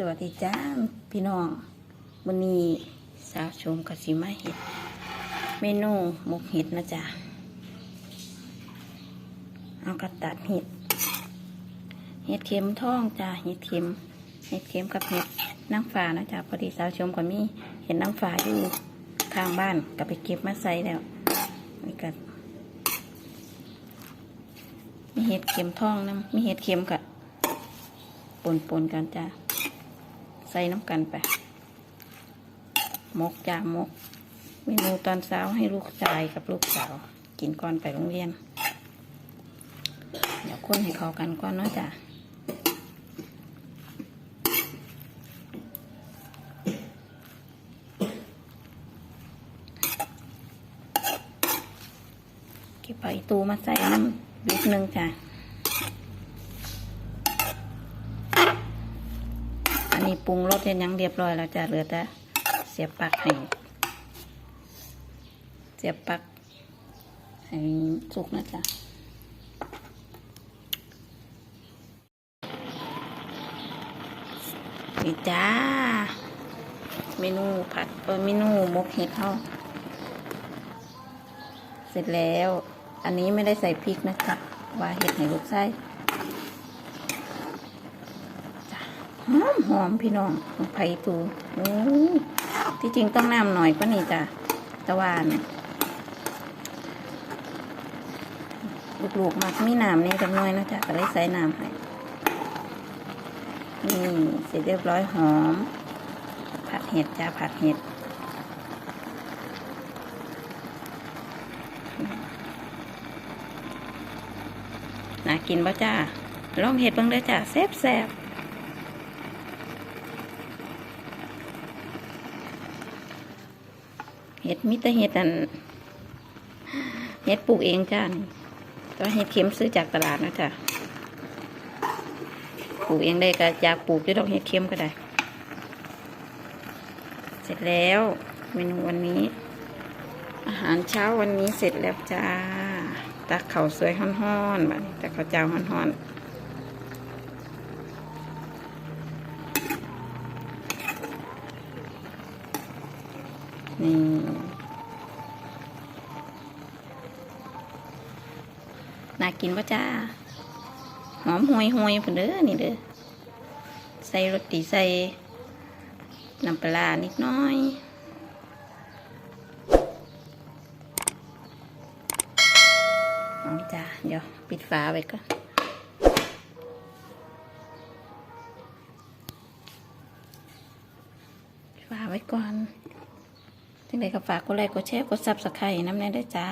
สวัสดีจ้าพี่น้องวันนี้สาวชมกสิมาเห็ด เมนูหมกเห็ดนะจ๊ะเอากระตัดเห็ด เห็ดเข็มทองจ้ะเห็ดเข็ม เห็ดเข็มกับเห็ดนางฟ้านะจ๊ะพอดีสาวชมก็มีเห็ดนางฟ้าอยู่ข้างบ้านก็ไปเก็บมาใส่แล้วนี่ก็มีเห็ดเข็มทองนะมีเห็ดเข็มกับปนปนๆกันจ้ะ ส่น้ำกันไป มกจ้ะหมก เมนูตอนเช้าให้ลูกชายกับลูกสาว กินก่อนไปโรงเรียน เดี๋ยวคนให้เข้ากันก่อนเนาะจ้ะเก็บไปตูมาใส่น้ำบิดหนึ่งจ้ะ นี้ปรุงรสเรียนยังเรียบร้อยแล้วจ้ะเหลือแต่เสียบปลักให้ เสียบปลักให้สุกนะจ๊ะนี่จ้า เมนูผัดเออเมนูมกเห็ดเขาเสร็จแล้ว อันนี้ไม่ได้ใส่พริกนะจ๊ะว่าเห็ดให้ลูกไส้จ้ะ หอมหอมพี่น้องไผ่ตูโอ้ยที่จริงต้องน้ำหน่อยก็นี่จ้ะตะวานลูกๆมักมีน้ำนี่จำน้อยนะจ๊ะก็เลยใส่น้ำให้นี่เสร็จเรียบร้อยหอม ผัดเห็ดจ้าผัดเห็ดน่ากินป่ะจ้าลองเห็ดเบ้างเด้อจ้าแซ่บแซ่บ เห็ดมิตรเห็ดอันเห็ดปลูกเองจ้านี่แตัวาเห็ดเข็มซื้อจากตลาดนะจ้าปลูกเองได้ก็อยากปลูกด้วยดอกเห็ดเข็มก็ได้ เสร็จแล้วเมนูวันนี้ อาหารเช้าวันนี้เสร็จแล้วจ้าตักข้าวสวยฮ้อนๆแบบนี้ตักข้าวเจ้าฮ้อนๆ นี่น่ากินปะจ้า หอมหวยหวยๆพุ่นเด้อนี่เด้อ ใส่รสดีใส่น้ำปลานิดน้อยเอาจ้ะเดี๋ยว ปิดฝาไว้ก่อนฝาไว้ก่อน จังไดก็ฝากกดไลค์กดแชร์กดซับสไครต์น้ำแน่ได้วยจ้า